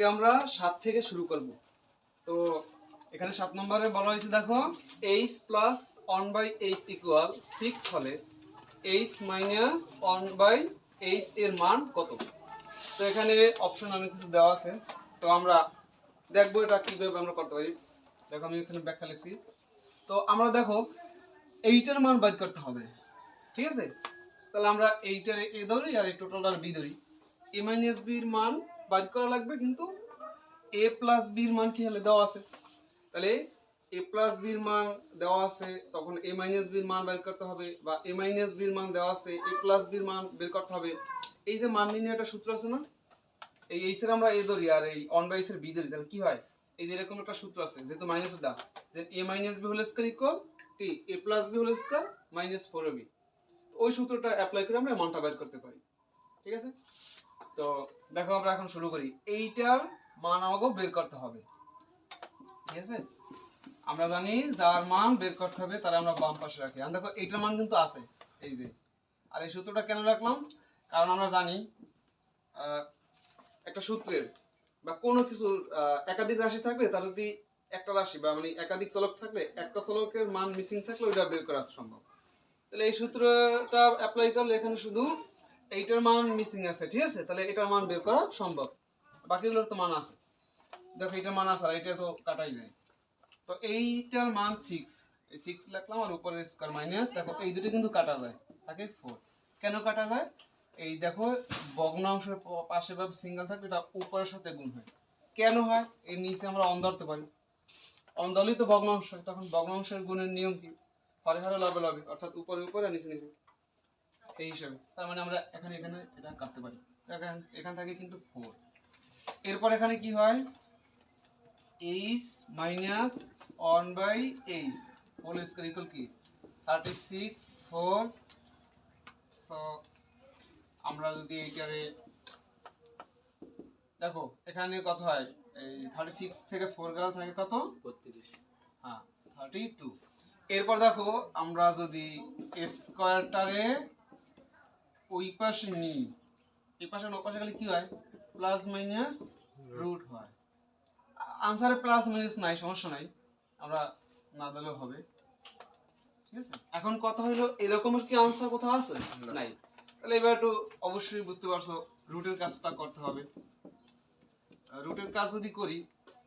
আজকে আমরা সাত থেকে শুরু করব। তো এখানে সাত নম্বরে বলা হয়েছে, দেখো H plus one by H equal six হলে H minus one by H এর মান কত? তো এখানে অপশন অনেক কিছু দেওয়া আছে। তো আমরা দেখব এটা কীভাবে আমরা করতে পারি। দেখো, আমি এখানে ব্যাখ্যা লিখছি। তো আমরা দেখো এইটার মান বাইর করতে হবে। ঠিক আছে? তাহলে আমরা এইটার এ ধরি আর এই টোটালটার বি ধরি। এ মাইনাস বির মান বাইর করা লাগবে, কিন্তু এ প্লাস বির মান কি হলে দেওয়া আছে? তাহলে এ প্লাস বির মান দেওয়া আছে, তখন এ মাইনাস বির মান বের করতে হবে, বা এ মাইনাস বির মান দেওয়া আছে এ প্লাস বির মান বের করতে হবে। এই যে মান নির্ণয় একটা সূত্র আছে না? এই এইচ এর আমরা এ ধরি, আর এই অন বাই এর বি ধরি, তাহলে কি হয়? এই যে এরকম একটা সূত্র আছে, যেহেতু মাইনাসটা যে A minus B whole square equal কি? A plus B whole square minus four B ওই সূত্রটা অ্যাপ্লাই করে আমরা মানটা বের করতে পারি। ঠিক আছে? তো দেখো আমরা এখন শুরু করি। এইটার মান আমাকে বের করতে হবে। ঠিক আছে? আমরা জানি যার মান বের করতে হবে তারা আমরা বাম পাশে রাখি। আর দেখো, এইটার মান কিন্তু আছে। এই যে। আর এই সূত্রটা কেন রাখলাম? কারণ আমরা জানি একটা সূত্রের বা কোনো কিছুর একাধিক রাশি থাকলে, তার যদি একটা রাশি বা মানে একাধিক চলক থাকলে, একটা চলকের মান মিসিং থাকলে, ওইটা বের করা সম্ভব। তাহলে এই সূত্রটা অ্যাপ্লাই করলে এখানে শুধু এইটার মান মিসিং আছে, ঠিক আছে? তাহলে এটার মান বের করা সম্ভব। বাকিগুলোর তো মান আছে। দেখো, এইটার মান আছে আর এটা তো কাটাই যায়। তো এইটার মান সিক্স এই সিক্স লিখলাম আর উপরের স্কোয়ার মাইনাস দেখো, এই দুটো কিন্তু কাটা যায়। থাকে ফোর কেন কাটা যায়? এই দেখো ভগ্নাংশের পাশে বা সিঙ্গেল থাকলে এটা উপরের সাথে গুণ হয়। কেন হয়? এই নিচে আমরা অন ধরতে পারি। অন ধরলেই তো ভগ্নাংশ তখন ভগ্নাংশের গুণের নিয়ম কি? হরে হরে, লবে লবে। অর্থাৎ উপরে উপরে নিচে নিচে। এই হিসাবে। তার মানে আমরা এখানে এখানে এটা কাটতে পারি। এখান থেকে কিন্তু ফোর এরপর এখানে কি হয়? H minus one by H whole square equal কি? থার্টি সিক্স ফোর সো আমরা যদি এইটারে দেখো এখানে কত হয়? এই থার্টি সিক্স থেকে ফোর গেল থাকে কত? বত্রিশ। হ্যাঁ থার্টি টু এরপর দেখো আমরা যদি স্কোয়ারটারে ওই পাশে নিই। এই পাশে ও পাশে গেলে কি হয়? প্লাস মাইনাস রুট হয়। আনসারে প্লাস মাইনাস নাই সমস্যা নাই। আমরা না দিলেও হবে। ঠিক আছে? এখন কথা হলো এরকমের কি আনসার কোথাও আছে? নাই। তাহলে এবার একটু অবশ্যই বুঝতে পারছ রুটের কাজটা করতে হবে। রুটের কাজ যদি করি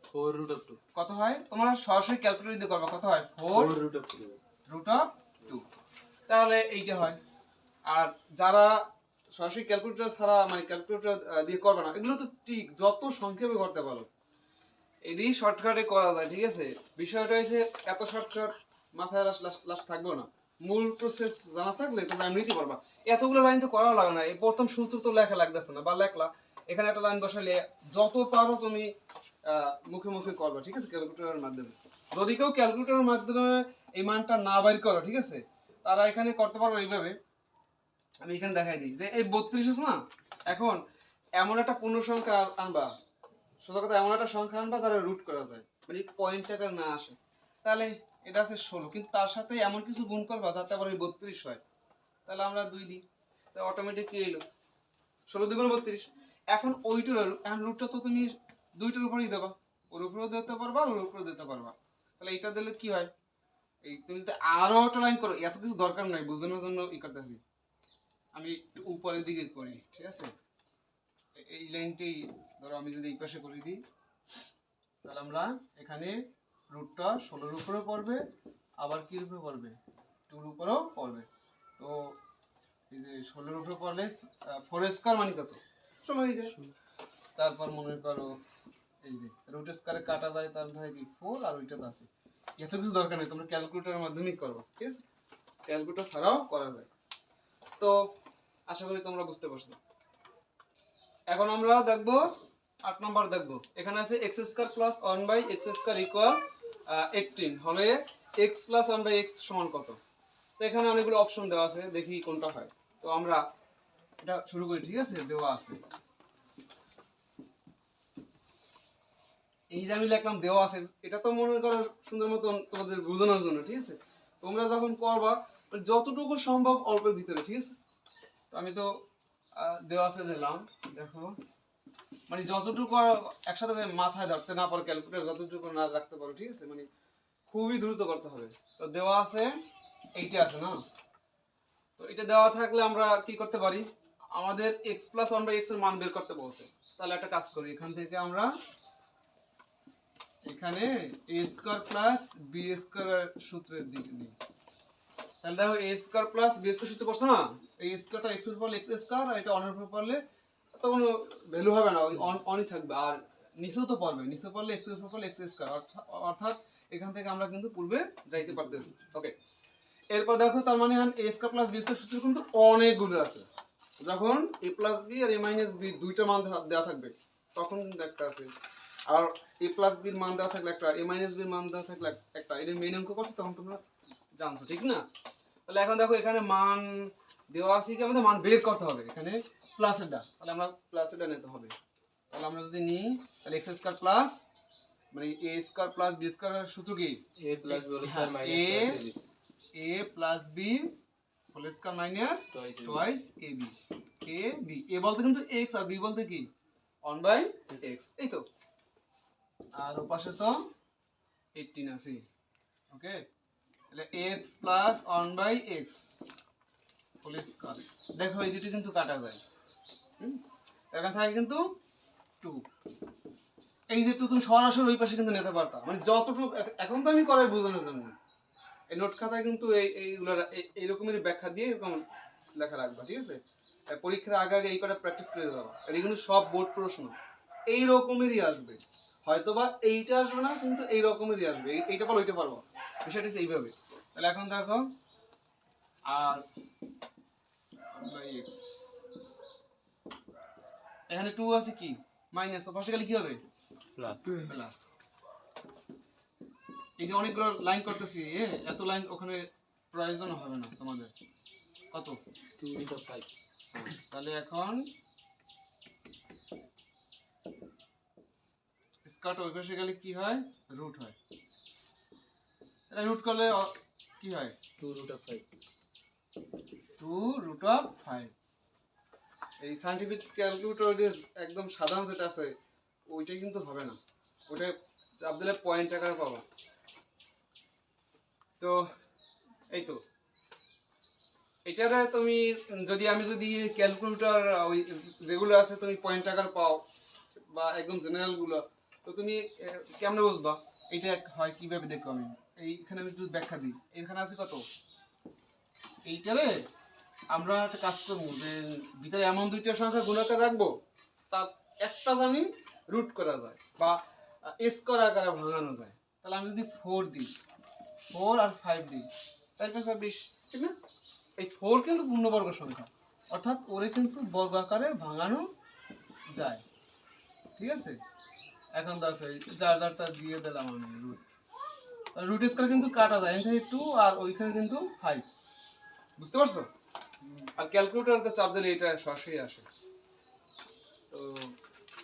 ফোর রুট অফ টু কত হয়? তোমরা সরাসরি ক্যালকুলেট দিয়ে করবে কত হয়? Four root of two root of two তাহলে এইটা হয়। আর যারা সরাসরি ক্যালকুলেটর ছাড়া মানে ক্যালকুলেটর দিয়ে করবে না, এগুলো তো ঠিক, যত সংক্ষেপে করতে পারো। এটি শর্টকাটে করা যায়, ঠিক আছে? বিষয়টা হচ্ছে এত শর্টকাট মাথায় লাস- লাস থাকবেও না। মূল প্রসেস জানা থাকলে তোমরা এমনিতে পারবা এতগুলো লাইন তো করা লাগে না। এই প্রথম সূত্র তো লেখা লাগতেছে না, বা লেখলা। এখানে একটা লাইন বসালে যত পারো তুমি মুখে মুখে করবা, ঠিক আছে ক্যালকুলেটরের মাধ্যমে। যদি কেউ ক্যালকুলেটরের মাধ্যমে এই মানটা না বাইর করো, ঠিক আছে? তারা এখানে করতে পারবে এইভাবে। আমি এখানে দেখাই দিই যে এই বত্রিশ আছে না? এখন এমন একটা পূর্ণ সংখ্যা আনবা। সোজা কথা, এমন একটা সংখ্যা আনবা যারা রুট করা যায়। মানে পয়েন্ট টাকা না আসে। তাহলে এটা আছে ষোলো, কিন্তু তার সাথে এমন কিছু গুণ করবা যাতে আবার ওই বত্রিশ হয়। তাহলে আমরা দুই দিই। তাহলে অটোমেটিক কি এলো ষোলো দুগুণ বত্রিশ। এখন ওইটার এখন রুটটা তো তুমি দুইটার উপরেই দেবা। ওর উপরেও দিতে পারবা ওর উপরেও দিতে পারবা। তাহলে এটা দিলে কি হয়? এই তুমি যদি আরও একটা লাইন করো, এত কিছু দরকার নাই, বোঝানোর জন্য ই করতেছি। আমি একটু উপরের দিকে করি ঠিক আছে? এই লাইনটি ধরো আমি যদি এই পাশে করে দিই তাহলে আমরা এখানে রুটটা ষোলোর উপরেও পড়বে আবার কি উপরে পড়বে? টুর উপরেও পড়বে। তো এই যে ষোলোর উপরে পড়লে ফোর স্কোয়ার মানে কত? ষোলো হয়ে যায়। তারপর মনে করো এই যে রুট স্কোয়ারে কাটা যায় তার থাকে কি ফোর আর ওইটাতে আছে। এত কিছু দরকার নেই তোমরা ক্যালকুলেটরের মাধ্যমেই করবা ঠিক আছে? ক্যালকুলেটর ছাড়াও করা যায়। তো আশা করি তোমরা বুঝতে পারছ। এখন আমরা দেখব, আট নম্বর দেখব। এখানে আছে X square plus one by X square equal eighteen হলে X plus one by X সমান কত? তো এখানে অনেকগুলো অপশন দেওয়া আছে, দেখি কোনটা হয়। তো আমরা এটা শুরু করি, ঠিক আছে? দেওয়া আছে। এই যে আমি লিখলাম দেওয়া আছে, এটা তো মনে করো সুন্দর মতন তোমাদের বোঝানোর জন্য, ঠিক আছে? তোমরা যখন করবা মানে যতটুকু সম্ভব অল্পের ভিতরে, ঠিক আছে? তো আমি তো দেওয়া আছে দিলাম, দেখো। মানে যতটুকু একসাথে মাথায় ধরতে না পারো ক্যালকুলেটর যতটুকু না রাখতে পারো, ঠিক আছে? মানে খুবই দ্রুত করতে হবে। তো দেওয়া আছে, এইটা আছে না? তো এটা দেওয়া থাকলে আমরা কি করতে পারি? আমাদের এক্স প্লাস ওয়ান বাই এক্সের মান বের করতে বলছে। তাহলে একটা কাজ করি, এখান থেকে আমরা এখানে A square plus B square সূত্রের দিকে নিই। তাহলে দেখো A square plus B square সূত্র পড়ছো না? এই স্কোয়ারটা এক্সের উপর এক্স স্কোয়ার আর এটা অনের উপর পড়লে তো কোনো ভ্যালু হবে না অন অনই থাকবে। আর নিচেও তো পড়বে, নিচে পড়লে এক্সের উপর পড়লে এক্স স্কোয়ার অর্থাৎ এখান থেকে আমরা কিন্তু পূর্বে যাইতে পারতেছি। ওকে এরপর দেখো, তার মানে A square plus B square সূত্র কিন্তু অনেকগুলো আছে। যখন এ প্লাস বি আর এ মাইনাস বি দুইটা মান দেওয়া থাকবে, তখন কিন্তু একটা আছে। আর এ প্লাস বির মান দেওয়া থাকলে একটা এ মাইনাস বির মান দেওয়া থাকলে একটা, এটা মেন অঙ্ক করছে, তখন তোমরা জানছো, ঠিক না? তাহলে এখন দেখো, এখানে মান দেওয়া আছে কি আমাদের মান বের করতে হবে এখানে প্লাসেরটা তাহলে আমরা প্লাসেরটা নিতে হবে। তাহলে আমরা যদি নিই তাহলে এক্স স্কোয়ার প্লাস মানে A square plus B square সূত্র কি? A plus B square minus A plus B whole square minus. Twice A B A B A বলতে কিন্তু এক্স আর বি বলতে কি? ওয়ান বাই এক্স এই তো। আর ওপাশে তো এইটিন আছে। ওকে তাহলে X plus one by X whole square দেখো, এই দুটো কিন্তু কাটা যায়। হুম? এখানে থাকে কিন্তু টু। এই যে টু তুমি সরাসরি ওই পাশে কিন্তু নিতে পারতাম মানে যতটুকু এখন তো আমি করাই বোঝানোর জন্য। এই নোট খাতায় কিন্তু এই এইগুলো এইরকমের ব্যাখ্যা দিয়ে এরকম লেখা রাখবা, ঠিক আছে? পরীক্ষার আগে আগে এই কটা প্র্যাকটিস করে যাবা। এটা কিন্তু সব বোর্ড প্রশ্ন। এই রকমেরই আসবে। হয়তোবা এইটা আসবে না, কিন্তু এই রকমেরই আসবে এইটা পারো, ওইটা পারব বিষয়টা হচ্ছে এইভাবে। তাহলে এখন দেখো, আর এক্স এখানে টু আছে কি? মাইনাস তো পাশে গেলে কি হবে? প্লাস প্লাস এই যে অনেকগুলো লাইন করতেছি এ, এত লাইন ওখানে প্রয়োজন হবে না তোমাদের। কত? 2 রুট অফ 5 হ্যাঁ, তাহলে এখন স্কার্ট ওই পাশে গেলে কি হয়? রুট হয়। তাহলে রুট করলে কি হয়? 2 root of 5 two root of five এই সাইন্টিফিক ক্যালকুলেটর একদম সাধারণ যেটা আছে কিন্তু হবে না। ওটা চাপ দিলে পয়েন্ট পাবো। তো, এই তো। এটারে তুমি, যদি আমি যদি ক্যালকুলেটর ওই যেগুলো আছে তুমি পয়েন্ট আকার পাও, বা একদম জেনারেলগুলো, তো তুমি কেমনে বুঝবা? এটা হয় কীভাবে দেখব আমি? এইখানে আমি একটু ব্যাখ্যা দিই। এখানে আছে কত? এইটারে আমরা একটা কাজ করব যে ভিতরে এমন দুইটা সংখ্যা গুণাকার রাখব, তার একটা জানি রুট করা যায় বা স্কোয়ার আকারে ভাঙানো যায়। তাহলে আমি যদি ফোর দিই ফোর আর ফাইভ দিই, চার পাঁচ আর বিশ, ঠিক না? এই ফোর কিন্তু পূর্ণবর্গ সংখ্যা, অর্থাৎ ওরে কিন্তু বর্গ আকারে ভাঙানো যায়, ঠিক আছে? এখন দেখো, এই যার যারটা দিয়ে দিলাম আমি রুট রুট স্কোয়ার কিন্তু কাটা যায় এখানে টু আর ওইখানে কিন্তু ফাইভ বুঝতে পারছ? আর ক্যালকুলেটর তো চাপ দিলে এটা সরাসরি আসে। তো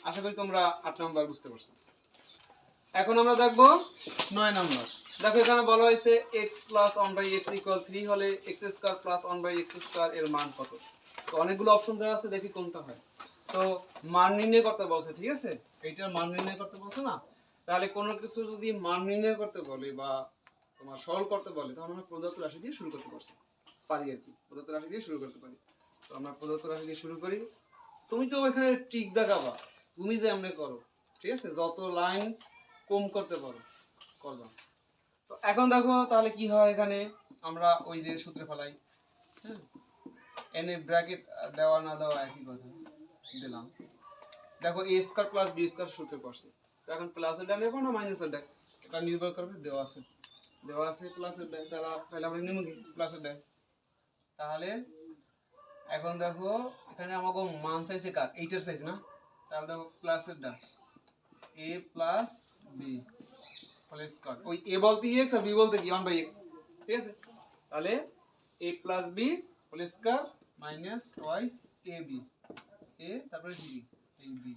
আশা করি তোমরা আট নম্বর বুঝতে পারছ। এখন আমরা দেখব নয় নাম্বার। দেখো, এখানে বলা হয়েছে X plus one by X equal three হলে X square plus one by X square এর মান কত? তো অনেকগুলো অপশন দেওয়া আছে, দেখি কোনটা হয়। তো মান নির্ণয় করতে বলছে, ঠিক আছে? এইটার মান নির্ণয় করতে বলছে না? তাহলে কোনো কিছু যদি মান নির্ণয় করতে বলে বা তোমার সরল করতে বলে, তাহলে আমরা প্রদত্ত রাশি দিয়ে শুরু করতে পারছি। পারি আর কি, প্রদত্ত রাশি দিয়ে শুরু করতে পারি। তো আমরা প্রদত্ত রাশি দিয়ে শুরু করি। তুমি তো এখানে টিক দেখাবা, তুমি যে এমনি করো, ঠিক আছে? যত লাইন কম করতে পারো, করবা। তো এখন দেখো তাহলে কি হয় এখানে, আমরা ওই যে সূত্রে ফেলাই হ্যাঁ? এনে ব্র্যাকেট দেওয়া না দেওয়া একই কথা দিলাম। দেখো A square plus B square সূত্রে পড়ছে। তো এখন প্লাসের ডান নেব না মাইনাসের ডান এটা নির্ভর করবে দেওয়া আছে। দেওয়া আছে প্লাসের ডান তাহলে তাহলে আমরা নেব প্লাসের ডান তাহলে এখন দেখো, এখানে আমাকে মান চাইছে কার? এইটার সাইজ না? তাহলে দেখো প্লাসের ডান। A plus B whole square ওই এ বলতে এক্স আর বি বলতে কি? ওয়ান বাই এক্স ঠিক আছে? তাহলে a plus b whole square minus twice a b a তারপরে জি বি এই বি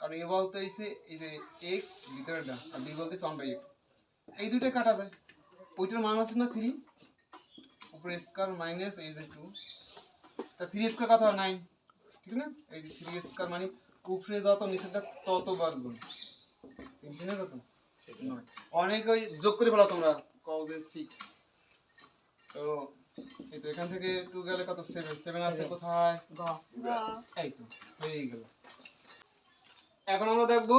কারণ এ বলতে হইছে এই যে এক্স ভিতরেটা আর বি বলতে ওয়ান বাই এক্স এই দুইটা কাটা যায় ওইটার মান আছে না থ্রি উপরে স্কয়ার মাইনাস এই যে টু তা থ্রি স্কয়ার কত হয়? নাইন ঠিক না? এই যে থ্রি স্কয়ার মানে উপরে যত নিচেটা ততবার গুণ। তিন তিনে কত? নয়। অনেক ওই যোগ করে ফেলো তোমরা। যে সিক্স তো এই তো এখান থেকে টু গেলে কত? সেভেন সেভেন আছে কোথায়? এই তো হয়ে গেল। এখন আমরা দেখব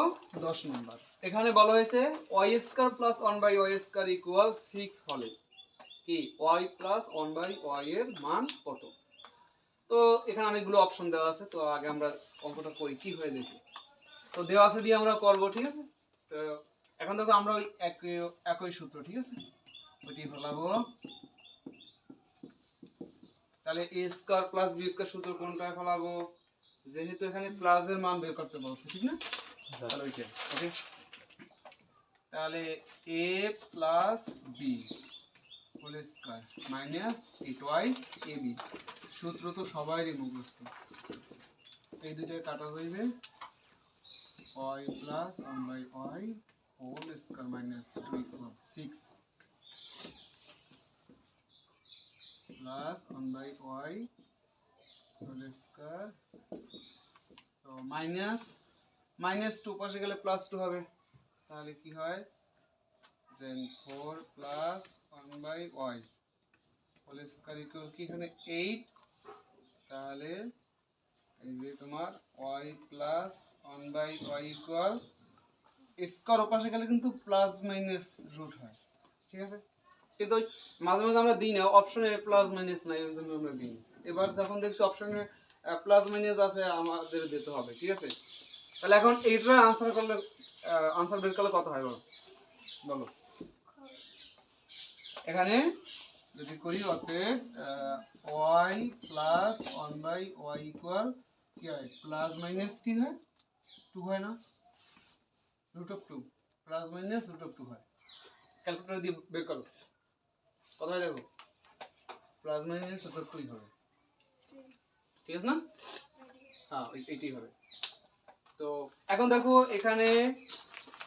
দশ নম্বর। এখানে বলা হয়েছে y square plus one by y square equal six হলে কি? Y plus one by y এর মান কত? তো এখানে অনেকগুলো অপশন দেওয়া আছে, তো আগে আমরা অঙ্কটা করি, কি হয়ে দেখি? তো দেওয়া আছে দিয়ে আমরা করব, ঠিক আছে? তো এখন দেখো আমরা ওই একই একই সূত্র, ঠিক আছে? ওইটি ফেলাবো। তাহলে a square plus b square সূত্র কোনটা ফেলাবো? যেহেতু এখানে প্লাস এর মান বের করতে বলছে, ঠিক না? তাহলে ওইটা ওকে তাহলে a plus b whole square. Minus a twice a সূত্র তো সবাইরই মুখস্থ। এই দুইটাই কাটা যাইবে y plus one by y whole square minus plus one by y whole square তো মাইনাস মাইনাস টু পাশে গেলে প্লাস টু হবে। তাহলে কি হয়? Then four plus one by y whole square equal কি এখানে? এইট তাহলে এই যে তোমার y plus one by y equal square ওপাশে গেলে কিন্তু প্লাস মাইনাস রুট হয়। ঠিক আছে? কিন্তু ওই মাঝে মাঝে আমরা দিই না অপশনে প্লাস মাইনাস নাই, ওই জন্য আমরা দিই। এবার যখন দেখছি অপশনে প্লাস মাইনাস আছে, আমাদের দিতে হবে, ঠিক আছে? তাহলে এখন এইটার আনসার করলে আনসার বের করলে কত হয় বলো? বলো। এখানে যদি করি অতএব Y plus one by Y equal কি হয়? প্লাস মাইনাস কি হয়? টু হয় না? Root of two plus minus root of two হয়। ক্যালকুলেটর দিয়ে বের করো। কত দেখো? প্লাস মাইনাস রুট অফ টুই হবে। ঠিক আছে না? হ্যাঁ এইটাই হবে। তো এখন দেখো এখানে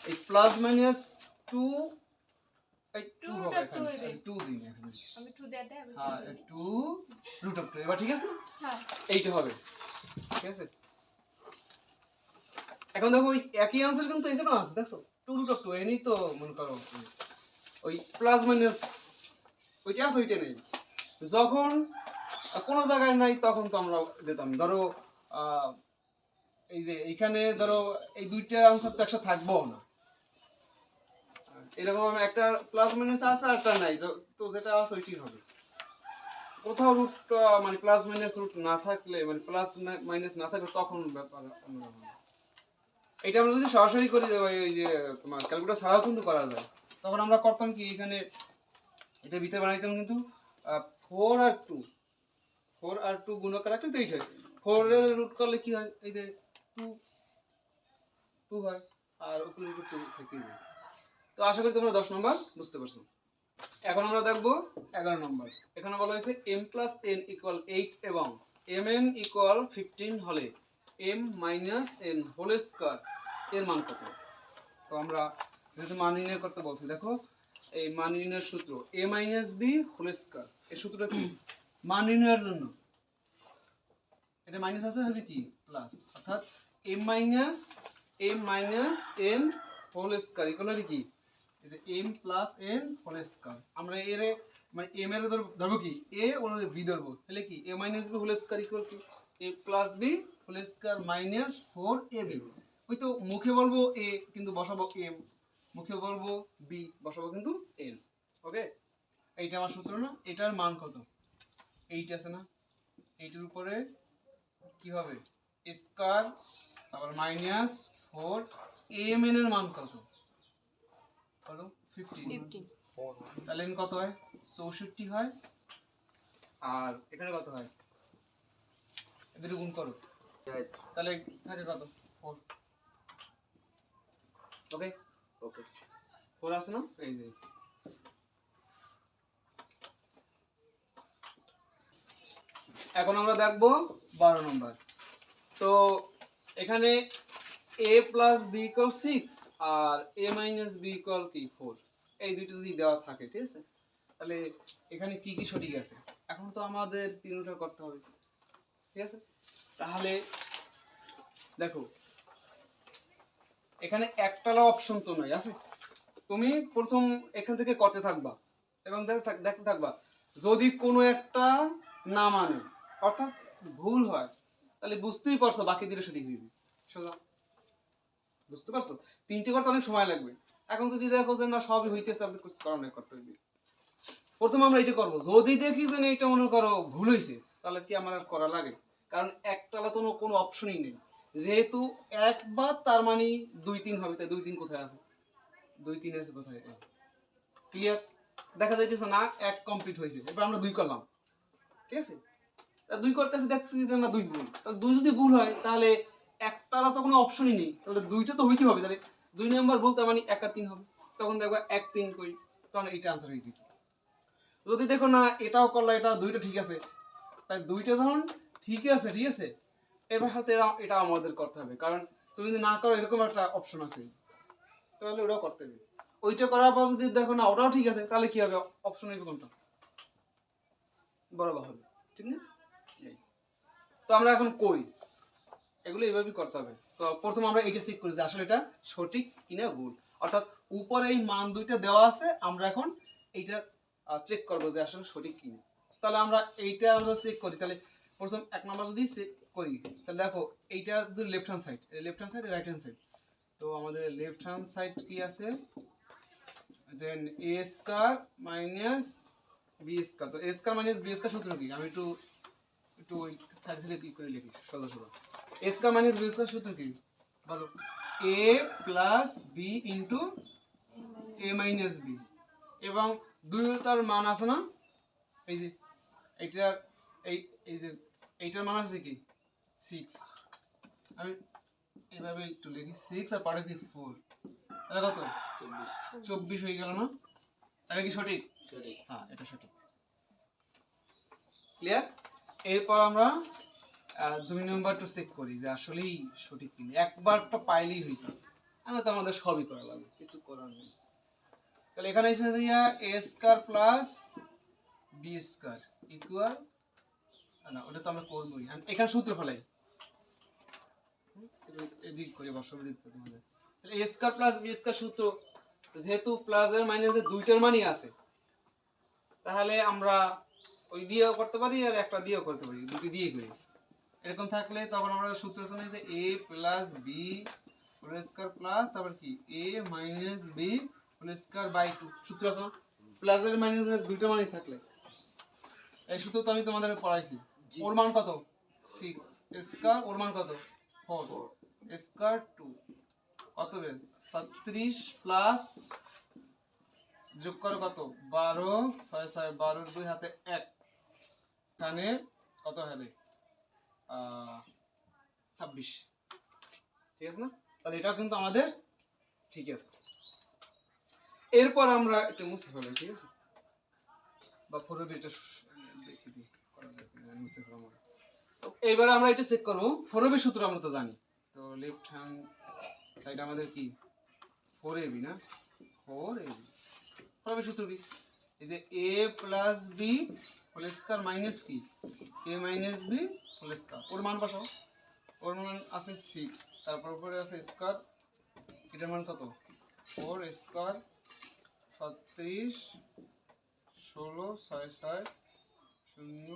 এই প্লাস মাইনাস টু এবার ঠিক আছে? হ্যাঁ। এইটা হবে। ঠিক আছে? এখন দেখো ওই একই আনসার কিন্তু এখানেও আছে দেখছ? টু রুট অফ টু এনেই তো মনে করো ওই প্লাস মাইনাস ওইটা আছে ওইটা নেই। যখন কোনো জায়গায় নাই তখন তো আমরা দিতাম। ধরো আহ, এই যে এইখানে ধরো এই দুইটার আনসার তো একসাথে থাকব না। এরকম একটা প্লাস মাইনাস আছে একটা নাই। তো যেটা আছে ওইটাই হবে। কোথাও রুট মানে প্লাস মাইনাস রুট না থাকলে মানে প্লাস মাইনাস না থাকলে তখন ব্যাপার এটা আমরা যদি সরাসরি করি ওই যে তোমার ক্যালকুলেটর ছাড়াও কিন্তু করা যায়। তখন আমরা করতাম কি, এখানে এটা ভিতরে বানাইতাম কিন্তু ফোর আর টু ফোর আর টু গুণক একটা তো এইটাই ফোর এর রুট করলে কি হয়? এই যে টু টু হয়, আর উপরে রুট টু থেকে যায়। তো আশা করি তোমরা দশ নম্বর বুঝতে পারছ। এখন আমরা দেখব এগারো নম্বর। এখানে বলা হয়েছে m plus n equal eight এবং এম এন ইকুয়াল ফিফটিন হলে m minus n whole square এর মান কত? তো আমরা যেহেতু মান নির্ণয় করতে বলছি, দেখো, এই মান নির্ণয়ের সূত্র a minus b whole square এই সূত্রটা কি? মান নির্ণয়ের জন্য। এটা মাইনাস আছে, হবে কি? প্লাস অর্থাৎ m minus m minus n whole square equal কি? এই যে m plus n whole square আমরা এর মানে এম এর ধর- ধরবো কি? এ ওর বি ধরবো। তাহলে কি? A minus b whole square equal কি a plus b whole square minus four a b ওই তো মুখে বলব এ কিন্তু বসাবো এম মুখে বলব বি বসাবো কিন্তু এন ওকে এইটা আমার সূত্র না? এটার মান কত? এইট আছে না? এইটার উপরে কি হবে? স্কোয়ার তারপর মাইনাস ফোর এম এন এর মান কত? হলো ফিফটিন ফিফটিন তাহলে এন কত হয়? চৌষট্টি হয়। আর এখানে কত হয়? এদের গুণ করো। তাহলে থাকে কত? ফোর ওকে ওকে ফোর আছে না? এই যে। এখন আমরা দেখব বারো নম্বর তো এখানে a plus b equal six R A minus equal কি? ফোর এই যদি দেওয়া থাকে, ঠিক আছে? তাহলে এখানে কি কি সঠিক আছে? এখন তো আমাদের তিনটা করতে হবে, ঠিক আছে? তাহলে দেখো, এখানে একটালা অপশন তো নয় আছে? তুমি প্রথম এখান থেকে করতে থাকবা এবং দেখতে থাকবা, যদি কোনো একটা না মানে অর্থাৎ ভুল হয়, তাহলে বুঝতেই পারছ বাকি দুটো সঠিক হইবে। সোজা। বুঝতে পারছ? তিনটে করতে অনেক সময় লাগবে। এখন যদি দেখো যে না, সবই হইতেছে, তাহলে কিছু নাই, করতে হইবে। প্রথমে আমরা এটা করব। যদি দেখি যে এটা মনে করো ভুল হয়েছে তাহলে কি আমার আর করা লাগে? কারণ একটালা তো কোনো অপশনই নেই। যেহেতু একবার তার মানে দুই তিন হবে, তাই দুই তিন কোথায় আছে? দুই তিন আছে কোথায়? ক্লিয়ার দেখা যাইতেছে না, এক কমপ্লিট হয়েছে এবার আমরা দুই করলাম। ঠিক আছে? দুই করতেছে দেখছি যে না, দুই ভুল। দুই যদি ভুল হয়, তাহলে একটালা তো কোনো অপশনই নেই। তাহলে দুইটা তো হইতে হবে। তাহলে দুই নাম্বার ভুল, তার মানে এক আর তিন হবে। তখন দেখব এক তিন করি। তখন এইটা আনসার হয়েছে যদি দেখো না, এটাও করল এটা দুইটা ঠিক আছে। তাই দুইটা যখন ঠিক আছে ঠিক আছে। এবার হয়তো এটা আমাদের করতে হবে। কারণ তুমি যদি না করো, এরকম একটা অপশন আছে। তাহলে ওটাও করতে হবে। ওইটা করার পর যদি দেখো না, ওটাও ঠিক আছে, তাহলে কি হবে? অপশন হইবে কোনটা? বরাবর হবে। ঠিক না। তো আমরা এখন কই? এগুলো এইভাবেই করতে হবে। তো প্রথম আমরা এইটা চেক করি যে আসলে এটা সঠিক কিনা ভুল। অর্থাৎ উপরে এই মান দুইটা দেওয়া আছে, আমরা এখন এইটা চেক করব যে আসলে সঠিক কিনা। তাহলে আমরা এইটা আমরা চেক করি। তাহলে প্রথম এক নম্বর যদি চেক করি, তাহলে দেখো এইটা যদি left hand side left hand side right hand side তো আমাদের লেফট হ্যান্ড সাইড কি আছে? যে a square minus b square তো a square minus b square সূত্র কি? আমি একটু একটু সাইড সাইডে কি করে লিখি, সোজা সোজা। A square minus b square সূত্র কি বলো a plus b into a minus b এবং দুইটার মান আছে না? এই যে এইটার এই এই যে এইটার মান আছে কি? সিক্স আমি এইভাবে একটু লিখি। সিক্স আর পারে কি ফোর তাহলে কত? চব্বিশ। চব্বিশ হয়ে গেল না? এটা কি সঠিক? হ্যাঁ এটা সঠিক। ক্লিয়ার এরপর আমরা দুই নম্বরটা চেক করি যে আসলেই সঠিক কিনা একবারটা পাইলেই হইতো। আমরা তো আমাদের সবই করা লাগবে, কিছু করার নেই। তাহলে এখানে এসে যে a square plus b square equal না ওটা তো আমরা করবোই এখানে সূত্র ফেলাই। এদিক করে বসব তোমাদের। তাহলে a square plus b square সূত্র, যেহেতু প্লাসের মাইনাসের দুইটার মানই আছে, তাহলে আমরা ওই দিয়েও করতে পারি আর একটা দিয়েও করতে পারি, দুটি দিয়ে করি। এরকম থাকলে তখন আমরা সূত্র আছে যে a plus b whole square plus তারপর কি? A minus b whole square by two সূত্র আছে না? প্লাসের মাইনাসের দুইটা মানই থাকলে। এই সূত্র তো আমি তোমাদের পড়াইছি। ওর মান কত? সিক্স স্কয়ার ওর মান কত? ফোর স্কয়ার টু কত বের ছত্রিশ প্লাস যোগ করো কত? বারো। ছয় ছয় বারোর দুই হাতে এক। কানে কত হলে ছাব্বিশ। ঠিক আছে না? তাহলে এটাও কিন্তু আমাদের ঠিক আছে। এরপর আমরা এটা মুছে ফেলি, ঠিক আছে? বা ফোরবি এটা দিই মুছে ফেলা আমরা। এবারে আমরা এটা চেক করব। ফোরবি সূত্র আমরা তো জানি। তো লেফট হ্যান্ড সাইড আমাদের কি? ফোর এবি না? Four a b four a b সূত্র কি? এই যে a plus b whole square minus কি? এ মাইনাস বি স্কয়ার ওর মান বসাও। ওর মান আছে সিক্স তারপর উপরে আছে স্কয়ার এটার মান কত? ফোর স্কয়ার ছত্রিশ, ষোলো, ছয় ছয়, শূন্য,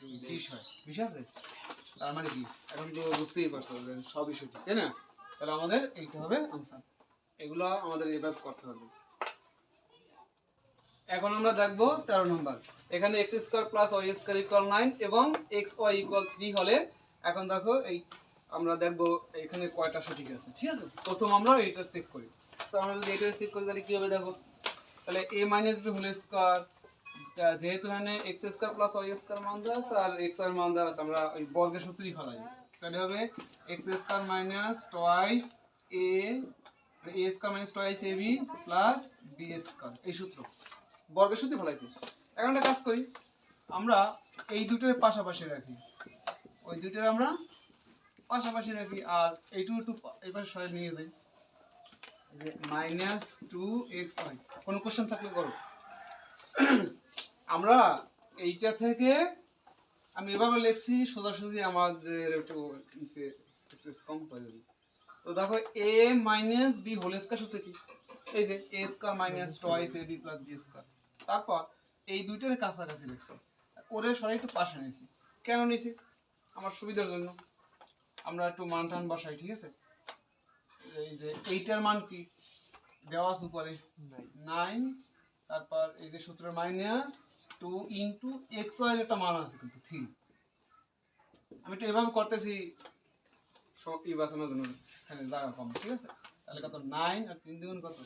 দুই। বিশ হয়। বিশ আছে? তার মানে কি এখন তো বুঝতেই পারছ যে সবই সঠিক তাই না? তাহলে আমাদের এইটা হবে আনসার এগুলো আমাদের এভাবে করতে হবে। এখন আমরা দেখব তেরো নম্বর। এখানে x square plus y square equal nine এবং এক্স ওয়াই ইকুয়াল থ্রি হলে এখন দেখো এই আমরা দেখব এখানে কয়টা সঠিক আছে, ঠিক আছে? প্রথম আমরা এইটা চেক করি। তো আমরা যদি এটা চেক করি, তাহলে কি হবে দেখো? তাহলে a minus b whole square যেহেতু এখানে x square plus y square মান দেওয়া আছে আর এক্স ওয়াই মান দেওয়া আছে, আমরা ওই বর্গের সূত্রই ফেলাই। তাহলে হবে x square minus twice a a square minus twice a b plus b square এই সূত্র। বর্গের সূত্রে ফেলাইছি। এখন একটা কাজ করি, আমরা এই দুটোর পাশাপাশি রাখি। ওই দুটোর আমরা পাশাপাশি রাখি আর এইটু একটু এই পাশে সরে নিয়ে যাই। যে মাইনাস টু এক্স ওয়াই কোনো কোশ্চেন থাকলে করো আমরা এইটা থেকে আমি এভাবে লিখছি, সোজাসুজি আমাদের একটু স্পেস কম হয়ে যাবে। তো দেখো a minus b whole square সূত্র কি? এই যে a square minus twice a b plus b square তারপর এই দুইটার কাছাকাছি রাখছি ওরে সরাই একটু পাশে নিয়েছি। কেন নিয়েছি? আমার সুবিধার জন্য। আমরা একটু মান টান বসাই ঠিক আছে? এই যে এইটার মান কি? দেওয়া আছে উপরে। নাইন তারপর এই যে সূত্রের minus two into x y একটা মান আছে কিন্তু থ্রি আমি একটু এভাবে করতেছি সব ই বাঁচানোর জন্য। এখানে জায়গা কম ঠিক আছে? তাহলে কত? নাইন আর তিন দ্বিগুণ কত?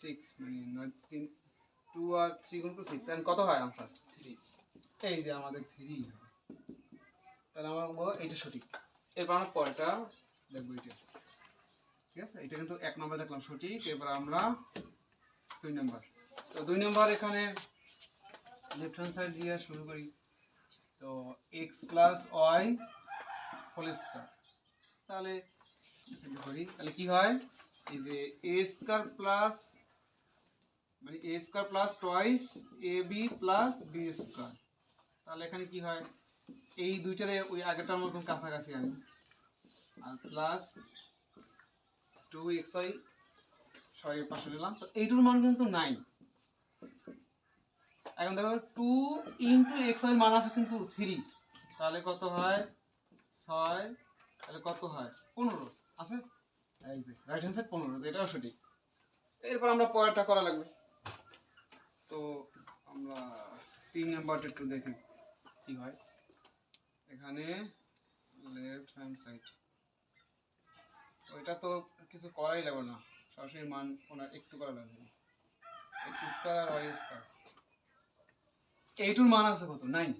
সিক্স মানে নয় তিন টু আর থ্রি গুণ টু সিক্স কত হয় আনসার থ্রি এই যে আমাদের থ্রি তাহলে আমরা বলব এইটা সঠিক। এরপর আমরা পরেরটা দেখব এটা ঠিক আছে? এটা কিন্তু এক নম্বর দেখলাম সঠিক। এবার আমরা দুই নম্বর তো দুই নম্বর এখানে লেফট হ্যান্ড সাইড দিয়ে শুরু করি। তো x plus y whole square তাহলে করি তাহলে কি হয়? এই যে এ স্কয়ার প্লাস মানে a square plus twice a b plus b square তাহলে এখানে কি হয়? এই দুইটারে ওই আগেরটার মতন কাছাকাছি আনি। আর প্লাস টু এক্স ওয়াই ছয়ের পাশে নিলাম। তো এইটুর মান কিন্তু নাই এখন দেখো টু ইন্টু এক্স ওয়াই মান আছে কিন্তু থ্রি তাহলে কত হয়? ছয়। তাহলে কত হয়? পনেরো। আছে? এই যে রাইট হ্যান্ড সাইড পনেরো এটাও সঠিক। এরপর আমরা পরেরটা করা লাগবে। তো আমরা তিন নাম্বারটা একটু দেখি কি হয়। এখানে লেফট হ্যান্ড সাইড ওইটা তো কিছু করাই লাগবে না। সরাসরি মান ওনার একটু করা লাগবে। এক্স স্কোয়ার আর ওয়াই স্কোয়ার এইটুর মান আছে কত? নাইন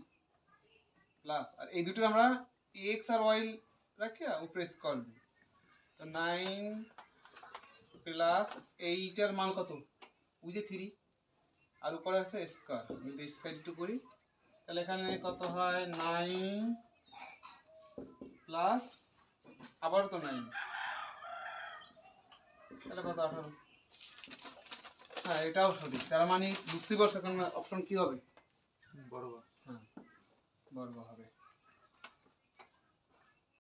প্লাস আর এই দুটোর আমরা এক্স আর ওয়াই রাখি উপরে স্কোয়ার দিই তো নাইন প্লাস এইটার মান কত? ওই যে থ্রি আর উপরে আছে স্কোয়ার যদি সাইড একটু করি তাহলে এখানে কত হয়? নাইন প্লাস আবার তো নাইন তাহলে কত? আঠারো। হ্যাঁ এটাও সঠিক। তার মানে বুঝতে পারছ এখন অপশন কি হবে? বড় হ্যাঁ বর্গ হবে।